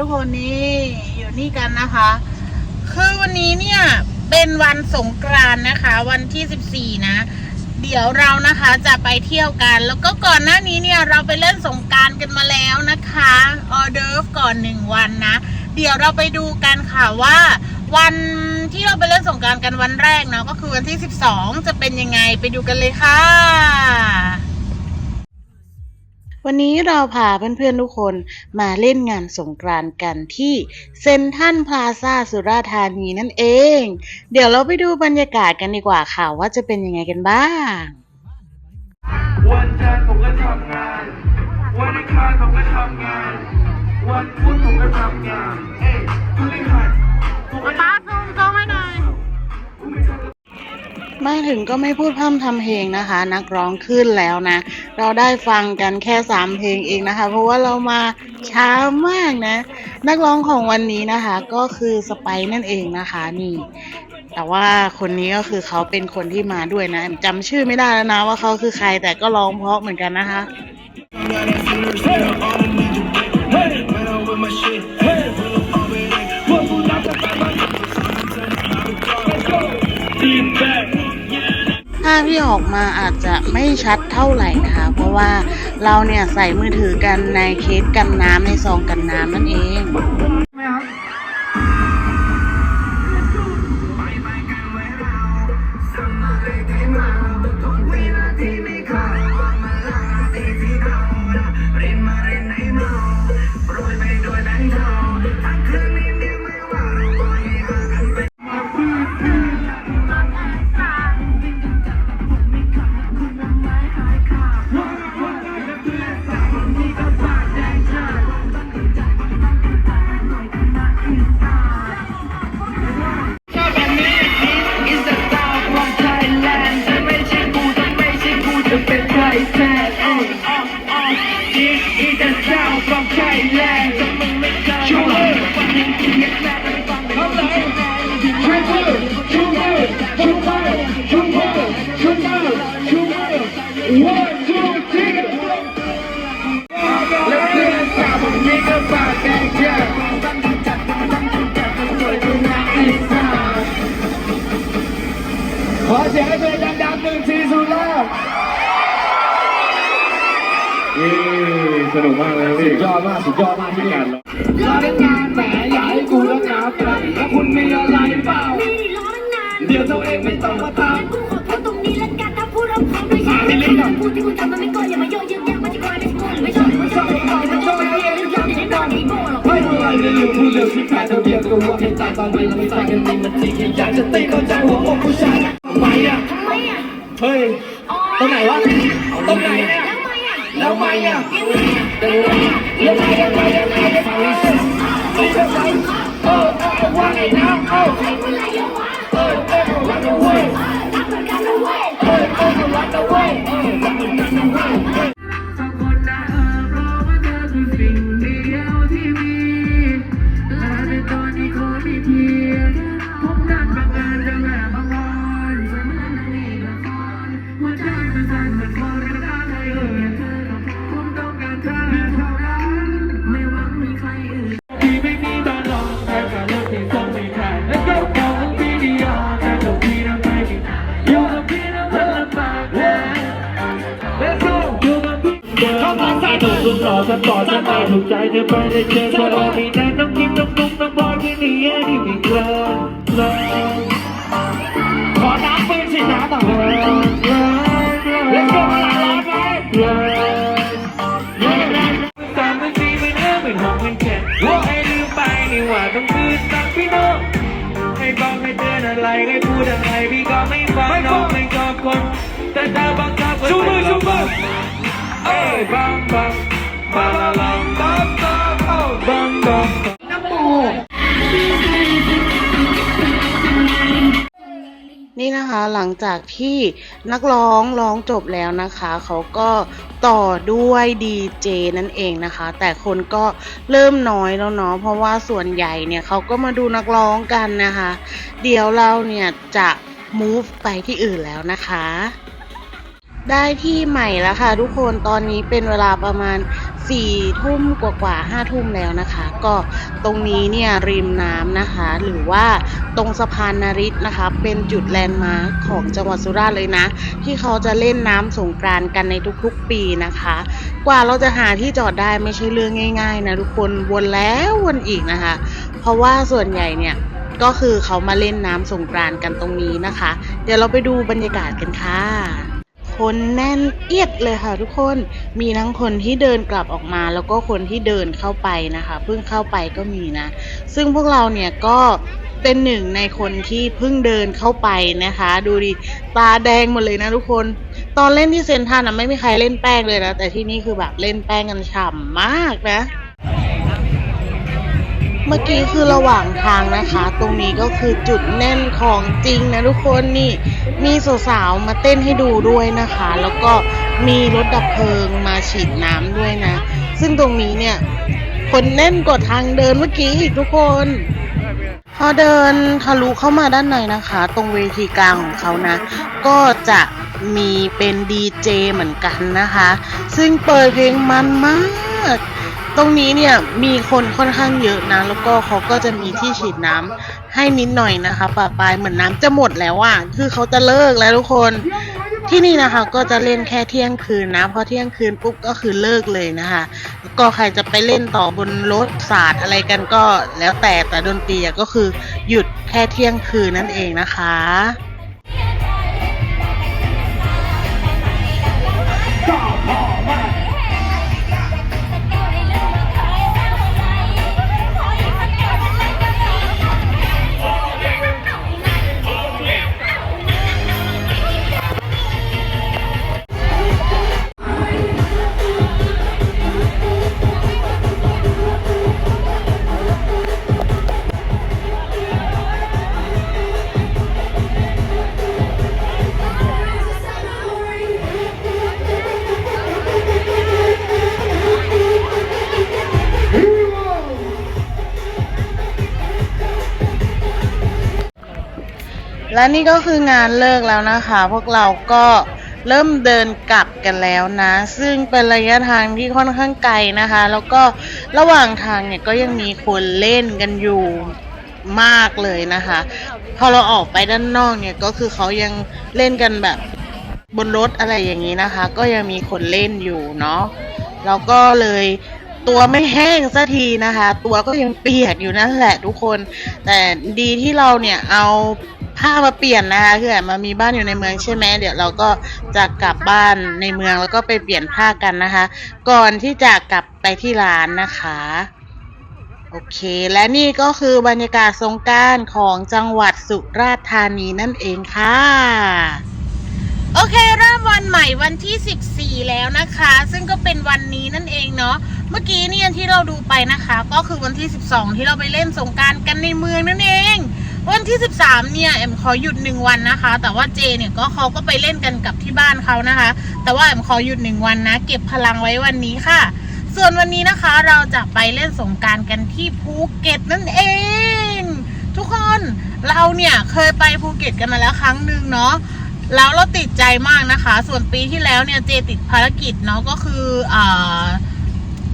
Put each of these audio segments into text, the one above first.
ทุกคนนี่อยู่นี่กันนะคะ คือวันนี้เนี่ย เป็นวันสงกรานต์นะคะ วันที่14นะ เดี๋ยวเรานะคะจะไปเที่ยวกัน แล้วก็ก่อนหน้านี้เนี่ยเราไปเล่นสงกรารกันมาแล้วนะคะออเดิร์ฟก่อนหนึ่งวันนะ เดี๋ยวเราไปดูกันค่ะว่า วันที่เราไปเล่นสงกรารกันวันแรกเนาะก็คือวันที่12จะเป็นยังไงไปดูกันเลยค่ะ วันนี้เราพาเพื่อนๆทุกคนมาเล่นงานสงกรานต์กันที่เซนทรันพลาซาสุราษฎร์ธานีนั่นเอง เดี๋ยวเราไปดูบรรยากาศกันดีกว่าค่ะว่าจะเป็นยังไงกันบ้าง วันจันทร์ผมก็ทำงาน วันอังคารผมก็ทำงาน วันพุธผมก็ทำงาน เอ้ยพฤหัสผมก็ทำซูมก็ไม่หน่อย มาถึงก็ไม่พูดพร่ำทำเพลงนะคะ นักร้องขึ้นแล้วนะ เราได้ฟังกันแค่สามเพลงเองนะคะ เพราะว่าเรามาช้ามากนะ นักร้องของวันนี้นะคะ ก็คือสไปนั่นเองนะคะนี่แต่ว่าคนนี้ก็คือเขาเป็นคนที่มาด้วยนะจำชื่อไม่ได้แล้วนะว่าเขาคือใครแต่ก็ร้องเพราะเหมือนกันนะคะ ภาพที่ออกมาอาจจะไม่ชัดเท่าไหร่นะคะ เพราะว่าเราเนี่ยใส่มือถือกันในเคสกันน้ำในซองกันน้ำนั่นเอง อเสียงให้เป็นดังๆหนึ่งทีสุดแล้วเย้สนุกมากเลยพี่สุดยอดมากสุดยอดมากที่การรอได้งานแหมอย่าให้กูแล้วงานแต่ถ้าคุณมีอะไรเปล่านี่รอตั้งนานเดี๋ยวตัวเองไม่ต้องมาตามกูขอแค่ตรงนี้ละกันถ้าพูดเราพร้อมด้วยใช่พูดที่กูทำมันไม่ก่อนอย่ามาโยนยืมยักมาที่คอยไม่สกุลไม่ชอบไม่ชอบไม่ชอบไม่ชอบไม่ชอบไม่ชอบไม่ชอบไม่โง่หรอกเฮ้ยอะไรเนี่ยอยู่พูดเรื่องที่แพ้ทะเบียนตัวว่าเหตุการณ์ตอนนี้เราไม่ใส่กันนี่มันจริงอยากจะตีเข้าใจหัวอกผู้ชาย Kaya. สปอร์ตจะไม่ถูกใจเธอไปได้เจอเธอมีแต่ต้องกินต้องนุ่มต้องบอยที่นี่ที่มีเกลือเลยขอน้ำปืนฉีดน้ำหน่อย Let's go มาหลังร้อนไหมสามเป็นสี่เป็นห้าเป็นหกเป็นเจ็ดว่าให้ลืมไปนี่ว่าต้องคืนตังพี่น้องให้บอกให้เตือนอะไรให้พูดอะไรพี่ก็ไม่ฟังน้องไม่ชอบคน แต่ถ้าบังคับชูมือชูมือเอ้ยบังบัง นี่นะคะหลังจากที่นักร้องร้องจบแล้วนะคะ เขาก็ต่อด้วยดีเจนั่นเองนะคะ แต่คนก็เริ่มน้อยแล้วเนาะเพราะว่าส่วนใหญ่เนี่ยเขาก็มาดูนักร้องกันนะคะ เดี๋ยวเราเนี่ยจะ move ไปที่อื่นแล้วนะคะ ได้ที่ใหม่แล้วค่ะทุกคนตอนนี้เป็นเวลาประมาณ 4ี่ทุ่มกว่าๆห้าทุ่มแล้วนะคะ ก็ตรงนี้เนี่ยริมน้ำนะคะ หรือว่าตรงสะพานนาริตนะคะ เป็นจุดแลนด์มาร์คของจังหวัดสุราษฎร์เลยนะ ที่เขาจะเล่นน้ำสงกรานกันในทุกๆปีนะคะ กว่าเราจะหาที่จอดได้ไม่ใช่เรื่องง่าย ๆ นะทุกคนวนแล้ววนอีกนะคะ เพราะว่าส่วนใหญ่เนี่ยก็คือเขามาเล่นน้ำสงกรานกันตรงนี้นะคะ เดี๋ยวเราไปดูบรรยากาศกันค่ะ คนแน่นเอียดเลยค่ะทุกคนมีทั้งคนที่เดินกลับออกมา แล้วก็คนที่เดินเข้าไปนะคะเพิ่งเข้าไปก็มีนะ ซึ่งพวกเราเนี่ยก็เป็นหนึ่งในคนที่เพิ่งเดินเข้าไปนะคะ ดูดิตาแดงหมดเลยนะทุกคนตอนเล่นที่เซนทรันะไม่มีใครเล่นแป้งเลยนะ แต่ที่นี่คือแบบเล่นแป้งกันฉ่ำมากนะ เมื่อกี้คือระหว่างทางนะคะ ตรงนี้ก็คือจุดแน่นของจริงนะทุกคนนี่มีสาวๆมาเต้นให้ดูด้วยนะคะ แล้วก็มีรถดับเพลิงมาฉีดน้ำด้วยนะ ซึ่งตรงนี้เนี่ยคนแน่นกว่าทางเดินเมื่อกี้อีกทุกคน พอเดินทะลุเข้ามาด้านในนะคะ ตรงเวทีกลางของเขานะ ก็จะมีเป็นดีเจเหมือนกันนะคะ ซึ่งเปิดเพลงมันมาก ตรงนี้เนี่ยมีคนค่อนข้างเยอะนะ แล้วก็เขาก็จะมีที่ฉีดน้ำให้นิดหน่อยนะคะปะปายเหมือนน้ำจะหมดแล้วอะคือเขาจะเลิกแล้วทุกคนที่นี่นะคะก็จะเล่นแค่เที่ยงคืนนะพอเที่ยงคืนปุ๊บก็คือเลิกเลยนะคะก็ใครจะไปเล่นต่อบนรถศาสตร์อะไรกันก็แล้วแต่แต่ดนตรีก็คือหยุดแค่เที่ยงคืนนั่นเองนะคะ และนี่ก็คืองานเลิกแล้วนะคะ พวกเราก็เริ่มเดินกลับกันแล้วนะ ซึ่งเป็นระยะทางที่ค่อนข้างไกลนะคะ แล้วก็ระหว่างทางเนี่ยก็ยังมีคนเล่นกันอยู่มากเลยนะคะ พอเราออกไปด้านนอกเนี่ยก็คือเขายังเล่นกันแบบบนรถอะไรอย่างนี้นะคะ ก็ยังมีคนเล่นอยู่เนาะแล้วก็เลยตัวไม่แห้งสักทีนะคะ ตัวก็ยังเปียกอยู่นั่นแหละทุกคน แต่ดีที่เราเนี่ยเอา ผ้ามาเปลี่ยนนะคะคือแบบมามีบ้านอยู่ในเมืองใช่ไหมเดี๋ยวเราก็จะกลับบ้านในเมืองแล้วก็ไปเปลี่ยนผ้ากันนะคะ ก่อนที่จะกลับไปที่ร้านนะคะโอเค และนี่ก็คือบรรยากาศสงการของจังหวัดสุราษฎร์ธานีนั่นเองค่ะ โอเคเริ่มวันใหม่วันที่ 14 แล้วนะคะ ซึ่งก็เป็นวันนี้นั่นเองเนาะเมื่อกี้เนี่ยที่เราดูไปนะคะ ก็คือวันที่ 12 ที่เราไปเล่นสงการกันในเมืองนั่นเอง วันที่ 13 เนี่ยแอมขอหยุดหนึ่งวันนะคะ แต่ว่าเจเนี่ยก็เขาก็ไปเล่นกันกับที่บ้านเขานะคะ แต่ว่าแอมขอหยุดหนึ่งวันนะ เก็บพลังไว้วันนี้ค่ะ ส่วนวันนี้นะคะเราจะไปเล่นสงการกันที่ภูเก็ตนั่นเอง ทุกคนเราเนี่ยเคยไปภูเก็ตกันมาแล้วครั้งหนึ่งเนาะแล้วเราติดใจมากนะคะ ส่วนปีที่แล้วเนี่ยเจติดภารกิจเนาะก็คืออ่า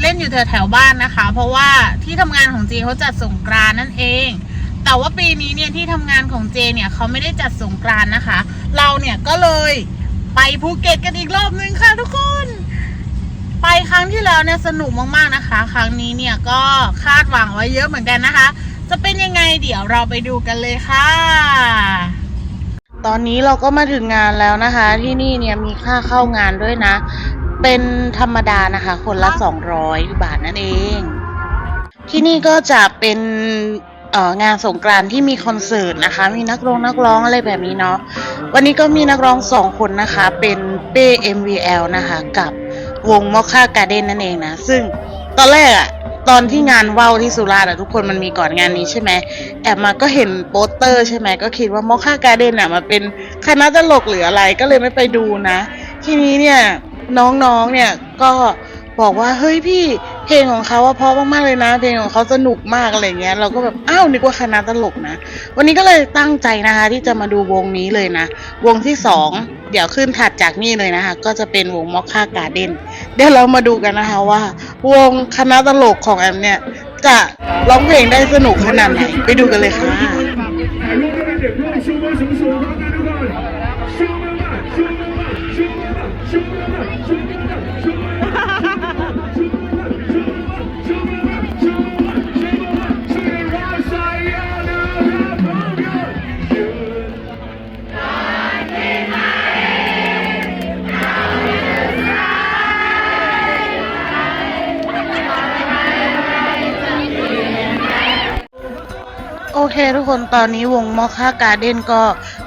เล่นอยู่แถวแถวบ้านนะคะ เพราะว่าที่ทำงานของเจเขาจัดสงกรานนั่นเอง แต่ว่าปีนี้เนี่ยที่ทำงานของเจเนี่ยเขาไม่ได้จัดสงกรานต์นะคะ เราเนี่ยก็เลยไปภูเก็ตกันอีกรอบนึงค่ะทุกคน ไปครั้งที่แล้วเนี่ยสนุกมากๆนะคะ ครั้งนี้เนี่ยก็คาดหวังไว้เยอะเหมือนกันนะคะ จะเป็นยังไงเดี๋ยวเราไปดูกันเลยค่ะ ตอนนี้เราก็มาถึงงานแล้วนะคะ ที่นี่เนี่ยมีค่าเข้างานด้วยนะ เป็นธรรมดานะคะ คนละ 200 บาทนั่นเอง ที่นี่ก็จะเป็น งานสงกรานที่มีคอนเสิร์ตนะคะ มีนักร้องนักร้องอะไรแบบนี้เนาะวันนี้ก็มีนักร้องสองคนนะคะ เป็นเป้ MVL นะคะ กับวงมอคค่าการ์เด้นนั่นเองนะ ซึ่งตอนแรกอะตอนที่งานว่าวที่สุราษฎร์อะทุกคนมันมีก่อนงานนี้ใช่ไหมแอบมาก็เห็นโปสเตอร์ใช่ไหมก็คิดว่ามอคค่าการ์เด้นอะมาเป็นคณะตลกหรืออะไรก็เลยไม่ไปดูนะ ทีนี้เนี่ยน้องๆเนี่ยก็บอกว่าเฮ้ยพี่ เพลงของเขาว่าเพราะมากๆเลยนะ เพลงของเขาสนุกมากอะไรเงี้ย เราก็แบบอ้าวนึกว่าคณะตลกนะ วันนี้ก็เลยตั้งใจนะคะ ที่จะมาดูวงนี้เลยนะ วงที่สองเดี๋ยวขึ้นถัดจากนี่เลยนะคะ ก็จะเป็นวงมอคค่าการ์เด้นเดี๋ยวเรามาดูกันนะคะว่า วงคณะตลกของแอมเนี่ย จะร้องเพลงได้สนุกขนาดไหนไปดูกันเลยค่ะ โอเคทุกคนตอนนี้วงมอคค่าการ์เด้นก็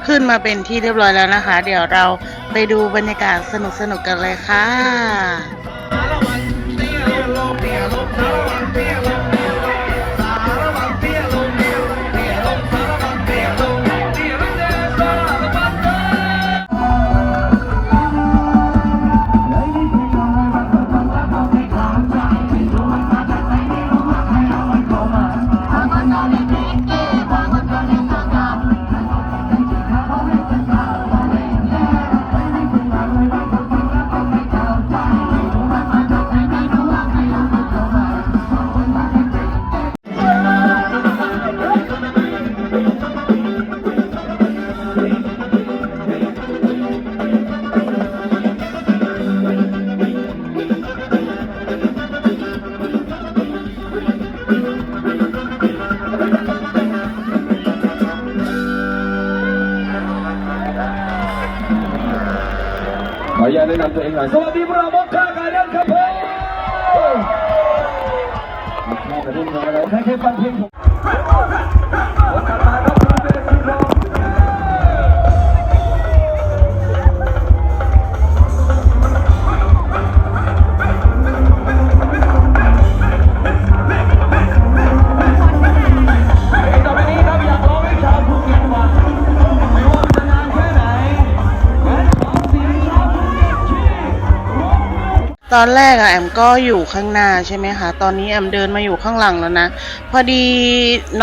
ขึ้นมาเป็นที่เรียบร้อยแล้วนะคะ เดี๋ยวเราไปดูบรรยากาศสนุกๆกันเลยค่ะ สวัสดีพวกเรามอคค่าการเด้นครับผมมอคค่าการเด้นของเราใครเคยฟังเพลงผม ตอนแรกอะแอมก็อยู่ข้างหน้าใช่ไหมคะ ตอนนี้แอมเดินมาอยู่ข้างหลังแล้วนะ พอดี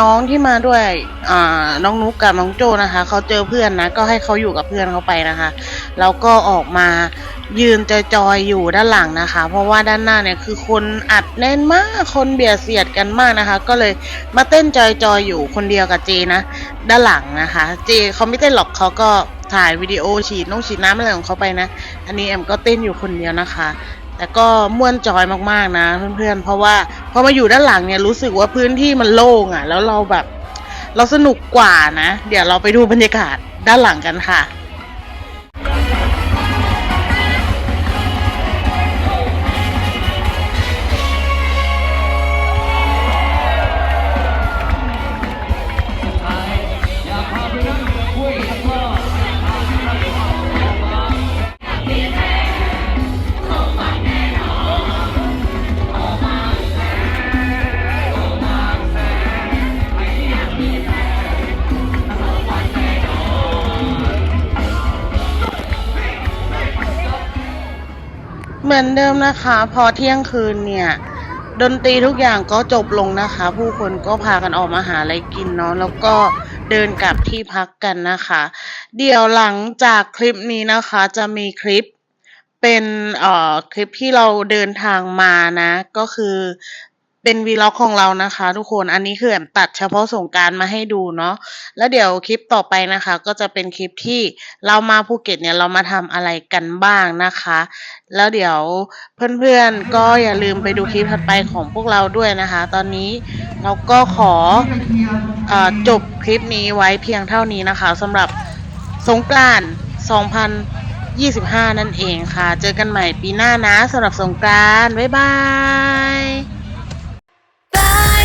น้องที่มาด้วย อ่า น้องนุกกับน้องโจนะคะ เขาเจอเพื่อนนะ ก็ให้เขาอยู่กับเพื่อนเขาไปนะคะ แล้วก็ออกมายืนจอยๆอยู่ด้านหลังนะคะ เพราะว่าด้านหน้าเนี่ยคือคนอัดแน่นมาก คนเบียดเสียดกันมากนะคะ ก็เลยมาเต้นจอยๆอยู่คนเดียวกับเจนะ ด้านหลังนะคะ เจเขาไม่เต้นหรอกเขาก็ถ่ายวิดีโอฉีดน้องฉีดน้ำอะไรของเขาไปนะ อันนี้แอมก็เต้นอยู่คนเดียวนะคะ แต่ก็ม่วนจอยมากๆนะเพื่อนๆ เพราะว่าพอมาอยู่ด้านหลังเนี่ยรู้สึกว่าพื้นที่มันโล่งอะ่ะ แล้วเราแบบ เราสนุกกว่านะ เดี๋ยวเราไปดูบรรยากาศด้านหลังกันค่ะ เหมือนเดิมนะคะ พอเที่ยงคืนเนี่ย ดนตรีทุกอย่างก็จบลงนะคะ ผู้คนก็พากันออกมาหาอะไรกินเนาะแล้วก็เดินกลับที่พักกันนะคะ เดี๋ยวหลังจากคลิปนี้นะคะจะมีคลิปเป็นเอ่อคลิปที่เราเดินทางมานะ ก็คือ เป็นวีล็อกของเรานะคะ ทุกคนอันนี้คือแอมตัดเฉพาะสงการมาให้ดูเนาะแล้วเดี๋ยวคลิปต่อไปนะคะ ก็จะเป็นคลิปที่เรามาภูเก็ตเนี่ยเรามาทำอะไรกันบ้างนะคะ แล้วเดี๋ยวเพื่อนๆก็อย่าลืมไปดูคลิปถัดไปของพวกเราด้วยนะคะ ตอนนี้เราก็ขอออจบคลิปนี้ไว้เพียงเท่านี้นะคะสำหรับสงกรานต์2025 นั่นเองค่ะ เจอกันใหม่ปีหน้านะสำหรับสงกรานต์บ๊ายบาย Bye.